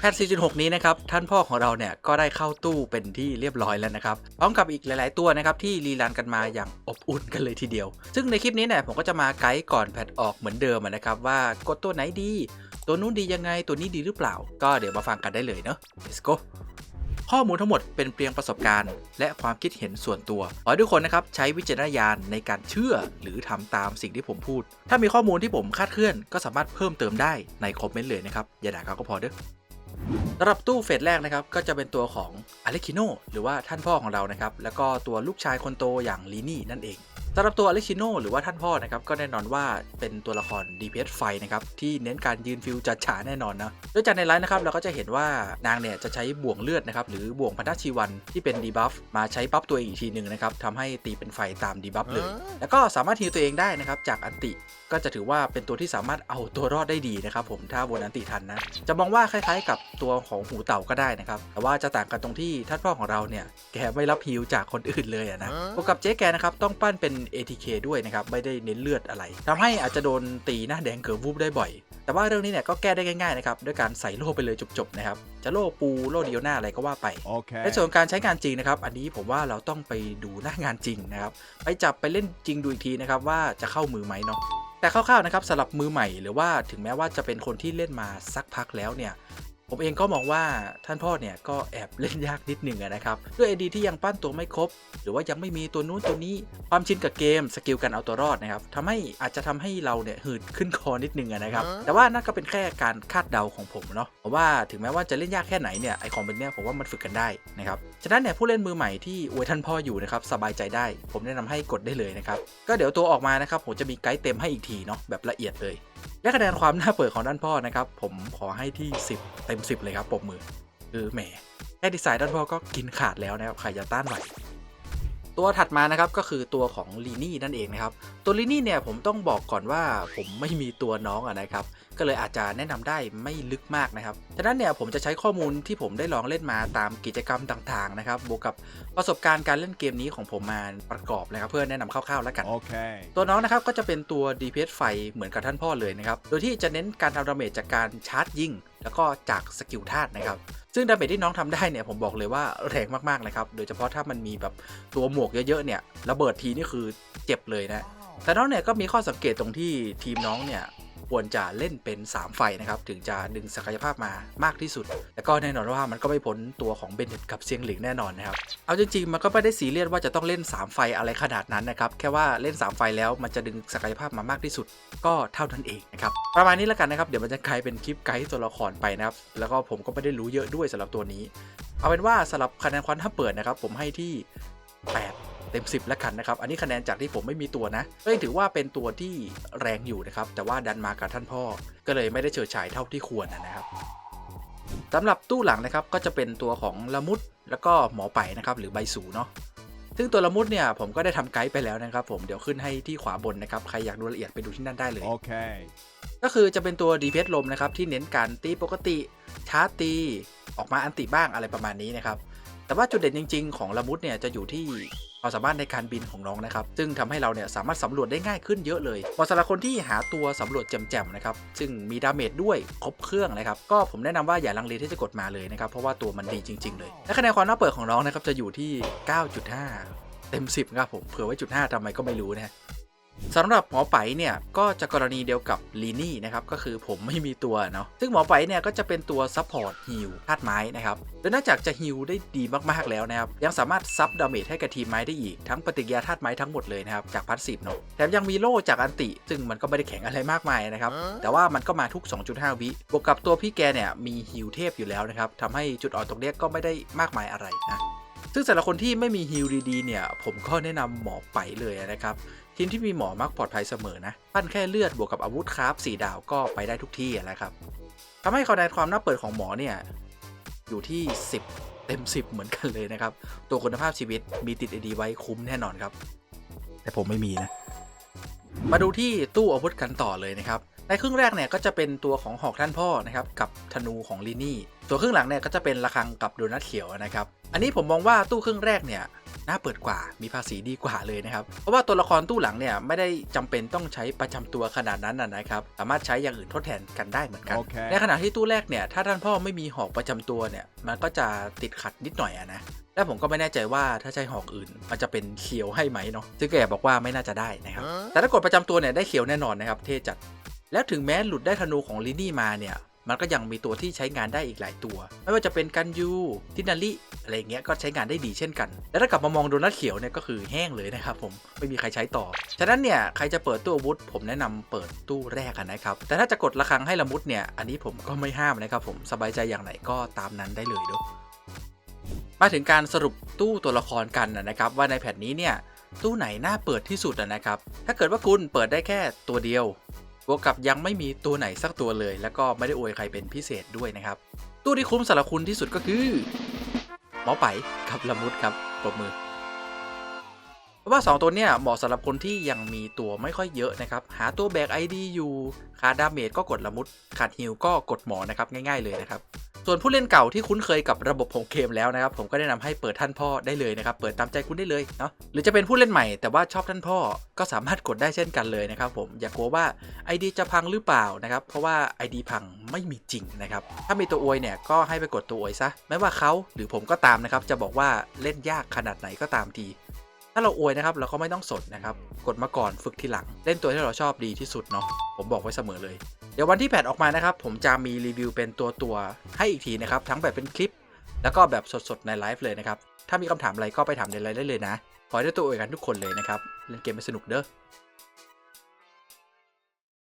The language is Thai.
แพท 4.6 นี้นะครับ ท่านพ่อของเราเนี่ย ก็ได้เข้าตู้เป็นที่เรียบร้อยแล้วนะครับ พร้อมกับอีกหลาย ๆ ตัวนะครับ ที่รีรันกันมาอย่างอบอุ่นกันเลยทีเดียว ซึ่งในคลิปนี้เนี่ยผมก็จะมาไกด์ก่อนแพทออกเหมือนเดิมนะครับ ว่ากดตัวไหนดี ตัวนู้นดียังไงตัวนี้ดีหรือเปล่า ก็เดี๋ยวมาฟังกันได้เลยเนาะ let's go ข้อมูลทั้งหมดเป็นเพียงประสบการณ์ และความคิดเห็นส่วนตัวขอให้ทุกคนนะครับใช้วิจารณญาณในการเชื่อหรือทำตามสิ่งที่ผมพูด ถ้ามีข้อมูลที่ผมคาดเคลื่อน ก็สามารถเพิ่มเติมได้ในคอมเมนต์เลยนะครับอย่าด่าก็พอเด้อ สำหรับตู้เฟสแรกนะครับก็จะเป็นตัวของอเล็กคิโนหรือว่าท่านพ่อของเรานะครับแล้วก็ตัวลูกชายคนโตอย่างลีนี่นั่นเอง สำหรับตัวอเล็กชิโนหรือว่าท่านพ่อนะครับก็แน่นอนว่าเป็นตัวละคร DPS ไฟนะครับที่เน้นการยืนฟิลจัดฉาแน่นอนนะโดยจากในไลฟ์นะครับเราก็จะเห็นว่านางเนี่ยจะใช้บ่วงเลือดนะครับหรือบ่วงพันธชีวันที่เป็นดีบัฟมาใช้บัฟตัวเองอีกทีหนึ่งนะครับทำให้ตีเป็นไฟตามดีบัฟเลย แล้วก็สามารถฮีลตัวเองได้นะครับจากอันติก็จะถือว่าเป็นตัวที่สามารถเอาตัวรอดได้ดีนะครับผมถ้าวนอันติทันนะจะมองว่าคล้ายๆ กับตัวของหูเต่าก็ได้นะครับแต่ว่าจะต่างกันตรงที่ท่านพ่อของเราเนี่ยแกไม่รับฮีลจากคนอื่นเลยอะนะบวกกับเจ๊แกนะครับต้องปั้นเป็น ATK ด้วยนะครับ ไม่ได้เน้นเลือดอะไรทำให้อาจจะโดนตีหน้าแดงเกิดวูบได้บ่อย แต่ว่าเรื่องนี้เนี่ยก็แก้ได้ง่ายๆนะครับด้วยการใส่โล่ไปเลยจบๆนะครับจะโล่ปูโล่เดียวหน้าอะไรก็ว่าไป Okay. ในส่วนของการใช้งานจริงนะครับ อันนี้ผมว่าเราต้องไปดูหน้างานจริงนะครับไปจับไปเล่นจริงดูอีกทีนะครับว่าจะเข้ามือไหมเนาะแต่คร่าวๆนะครับสำหรับมือใหม่หรือว่าถึงแม้ว่าจะเป็นคนที่เล่นมาสักพักแล้วเนี่ย ผมเองก็มองว่าท่านพ่อเนี่ยก็แอบเล่นยากนิดหนึ่งอะนะครับ ด้วยไอดีที่ยังปั้นตัวไม่ครบ หรือว่ายังไม่มีตัวนู้นตัวนี้ ความชินกับเกมสกิลการเอาตัวรอดนะครับทำให้อาจจะทำให้เราเนี่ยหืดขึ้นคอนิดนึงอะนะครับ แต่ว่านั่นก็เป็นแค่การคาดเดาของผมเนาะเพราะว่าถึงแม้ว่าจะเล่นยากแค่ไหนเนี่ยไอของเป็นเนี่ยผมว่ามันฝึกกันได้นะครับฉะนั้นเนี่ยผู้เล่นมือใหม่ที่อวยท่านพ่ออยู่นะครับสบายใจได้ ผมแนะนำให้กดได้เลยนะครับก็เดี๋ยวตัวออกมานะครับผมจะมีไกด์เต็มให้อีกทีเนาะแบบละเอียดเลย และคะแนนความน่าเปิดของด้านพ่อนะครับ ผมขอให้ที่ 10 เต็ม 10 เลยครับปมมือ คือแหมแค่ดีไซน์ด้านพ่อก็กินขาดแล้วนะครับใครจะต้านไหว ตัวถัดมานะครับก็คือตัวของลีนี่นั่นเองนะครับ ตัวลีนี่เนี่ยผมต้องบอกก่อนว่าผมไม่มีตัวน้องอะนะครับ ก็เลยอาจจะแนะนำได้ไม่ลึกมากนะครับฉะนั้นเนี่ยผมจะใช้ข้อมูลที่ผมได้ลองเล่นมาตามกิจกรรมต่างๆนะครับ บวกกับประสบการณ์การเล่นเกมนี้ของผมมาประกอบนะครับเพื่อแนะนำคร่าวๆแล้วกัน Okay. ตัวน้องนะครับก็จะเป็นตัว DPS ไฟเหมือนกับท่านพ่อเลยนะครับ โดยที่จะเน้นการทำดาเมจจากการชาร์จยิงแล้วก็จากสกิลธาตุนะครับ ซึ่งดาเมจที่น้องทำได้เนี่ยผมบอกเลยว่าแรงมากๆนะครับ โดยเฉพาะถ้ามันมีแบบตัวหมวกเยอะๆเนี่ยระเบิดทีนี่คือเจ็บเลยนะแต่น้องเนี่ยก็มีข้อสังเกตตรงที่ทีมน้องเนี่ย ควรจะเล่นเป็น 3 ไฟนะครับถึงจะดึงศักยภาพมามากที่สุด แต่ก็แน่นอนว่ามันก็ไม่พ้นตัวของเบนเน็ตกับเซียงหลิงแน่นอนนะครับเอาจริงๆมันก็ไม่ได้ซีเรียสว่าจะต้องเล่น 3 ไฟอะไรขนาดนั้นนะครับแค่ว่าเล่น 3 ไฟแล้วมันจะดึงศักยภาพมามากที่สุด ก็เท่านั้นเองนะครับประมาณนี้แล้วกันนะครับเดี๋ยวมันจะกลายเป็นคลิปไกด์ตัวละครไปนะครับแล้วก็ผมก็ไม่ได้รู้เยอะด้วยสำหรับตัวนี้ เอาเป็นว่าสำหรับคะแนนความถ้าเปิดนะครับผมให้ที่8 เต็ม 10 แล้วกันนะครับ อันนี้คะแนนจากที่ผมไม่มีตัวนะก็ยังถือว่าเป็นตัวที่แรงอยู่นะครับ แต่ว่าดันมากับท่านพ่อ ก็เลยไม่ได้เฉิดฉายเท่าที่ควรนะครับสำหรับตู้หลังนะครับก็จะเป็นตัวของละมุดแล้วก็หมอไปนะครับหรือใบสูเนาะซึ่งตัวละมุดเนี่ยผมก็ได้ทำไกด์ไปแล้วนะครับ ผมเดี๋ยวขึ้นให้ที่ขวาบนนะครับ ใครอยากดูละเอียดไปดูที่นั่นได้เลย Okay. ก็คือจะเป็นตัว DPS ลมนะครับ ที่เน้นการตีปกติชาร์จตี ออกมาอันติบ้างอะไรประมาณนี้นะครับ แต่ว่าจุดเด่นจริง ๆ ของละมุดเนี่ยจะอยู่ที่ ความสามารถในการบินของน้องนะครับ ซึ่งทำให้เราเนี่ยสามารถสำรวจได้ง่ายขึ้นเยอะเลยเหมาะสำหรับคนที่หาตัวสำรวจแจ่มๆนะครับ ซึ่งมีดาเมจด้วยครบเครื่องนะครับ ก็ผมแนะนำว่าอย่าลังเลที่จะกดมาเลยนะครับ เพราะว่าตัวมันดีจริง ๆ เลย และคะแนนความน่าเปิดของน้องนะครับจะอยู่ที่ 9.5 เต็ม 10ครับผม เผื่อไว้จุด5ทำไมก็ไม่รู้นะฮะ สำหรับหมอไปเนี่ยก็จะกรณีเดียวกับลีนี่นะครับก็คือผมไม่มีตัวเนาะซึ่งหมอไปเนี่ยก็จะเป็นตัวซัพพอร์ตฮิลธาตุไม้นะครับโดยนอกจากจะฮิลได้ดีมากๆแล้วนะครับยังสามารถซับดาเมจให้กับทีมไม้ได้อีกทั้งปฏิกิริยาธาตุไม้ทั้งหมดเลยนะครับจากพาสซีฟเนาะแถมยังมีโล่จากอันติ ซึ่งมันก็ไม่ได้แข็งอะไรมากมายนะครับแต่ว่ามันก็มาทุก 2.5 วิบวกกับตัวพี่แกเนี่ยมีฮิลเทพอยู่แล้วนะครับทำให้จุดอ่อนตรงเนี้ยก็ไม่ได้มากมายอะไรนะ ซึ่งสำหรับคนที่ไม่มีฮิลดีๆเนี่ย ผมก็แนะนำหมอไปเลยนะครับ ทีมที่มีหมอมักปลอดภัยเสมอนะ ปั้นแค่เลือดบวกกับอาวุธคราฟ4ดาวก็ไปได้ทุกที่นะครับทำให้คะแนนความน่าเปิดของหมอเนี่ย อยู่ที่ 10 เต็ม 10 เหมือนกันเลยนะครับ ตัวคุณภาพชีวิตมีติดไอดีไว้คุ้มแน่นอนครับ แต่ผมไม่มีนะ มาดูที่ตู้อาวุธกันต่อเลยนะครับ ในครึ่งแรกเนี่ยก็จะเป็นตัวของหอกท่านพ่อนะครับกับธนูของลินี่ส่วนครึ่งหลังเนี่ยก็จะเป็นระฆังกับโดนัทเขียวนะครับ อันนี้ผมมองว่าตู้ครึ่งแรกเนี่ยน่าเปิดกว่ามีภาษีดีกว่าเลยนะครับ เพราะว่าตัวละครตู้หลังเนี่ยไม่ได้จำเป็นต้องใช้ประจำตัวขนาดนั้นนะนะครับ สามารถใช้อย่างอื่นทดแทนกันได้เหมือนกันโอเคในขณะที่ตู้แรกเนี่ยถ้าท่านพ่อไม่มีหอกประจำตัวเนี่ยมันก็จะติดขัดนิดหน่อยอะนะและผมก็ไม่แน่ใจว่าถ้าใช้หอกอื่น มันจะเป็นเขียวให้ไหมเนาะซึ่งแกบอกว่าไม่น่าจะได้นะครับ แต่ถ้ากดประจำตัวเนี่ยได้เขียวแน่นอนนะครับ เท่จัด แล้วถึงแม้หลุดได้ธนูของลินี่มาเนี่ย มันก็ยังมีตัวที่ใช้งานได้อีกหลายตัว ไม่ว่าจะเป็นกันยูทินาริอะไรเงี้ยก็ใช้งานได้ดีเช่นกัน แล้วถ้ากลับมามองโดนัทเขียวเนี่ยก็คือแห้งเลยนะครับผมไม่มีใครใช้ต่อ ฉะนั้นเนี่ยใครจะเปิดตู้อาวุธผมแนะนำเปิดตู้แรกนะครับ แต่ถ้าจะกดระฆังให้ละมุดเนี่ยอันนี้ผมก็ไม่ห้ามนะครับผมสบายใจอย่างไหนก็ตามนั้นได้เลยเด้อมาถึงการสรุปตู้ตัวละครกันนะครับว่าในแผ่นนี้เนี่ยตู้ไหนน่าเปิดที่สุดนะครับ ถ้าเกิดว่าคุณเปิดได้แค่ตัวเดียว บวกกับยังไม่มีตัวไหนสักตัวเลย แล้วก็ไม่ได้อวยใครเป็นพิเศษด้วยนะครับ ตู้ที่คุ้มสำหรับคุณที่สุดก็คือหมอไปกับละมุดครับปรบมือเพราะว่า 2 ตัวเนี่ยเหมาะสำหรับคนที่ยังมีตัวไม่ค่อยเยอะนะครับ หาตัวแบก ID อยู่ขาดดาเมจก็กดละมุดขาดฮิลก็กดหมอนะครับง่ายๆเลยนะครับ ส่วนผู้เล่นเก่าที่คุ้นเคยกับระบบของเกมแล้วนะครับ ผมก็แนะนำให้เปิดท่านพ่อได้เลยนะครับ เปิดตามใจคุณได้เลยเนาะหรือจะเป็นผู้เล่นใหม่แต่ว่าชอบท่านพ่อก็สามารถกดได้เช่นกันเลยนะครับผมอย่ากลัวว่า ID จะพังหรือเปล่านะครับเพราะว่า ID พังไม่มีจริงนะครับถ้ามีตัวอวยเนี่ยก็ให้ไปกดตัวอวยซะไม่ว่าเขาหรือผมก็ตามนะครับจะบอกว่าเล่นยากขนาดไหนก็ตามทีถ้าเราอวยนะครับเราก็ไม่ต้องสนนะครับ กดมาก่อนฝึกทีหลัง เล่นตัวที่เราชอบดีที่สุดเนาะผมบอกไว้เสมอเลย ดี๋ยววันที่แพทออกมานะครับ ผมจะมีรีวิวเป็นตัวตัวให้อีกทีนะครับ ทั้งแบบเป็นคลิป แล้วก็แบบสดๆในไลฟ์เลยนะครับ ถ้ามีคำถามอะไรก็ไปถามในไลฟ์ได้เลยนะ ขอให้ได้ตัวอวยกันทุกคนเลยนะครับ เล่นเกมไปสนุกเด้อ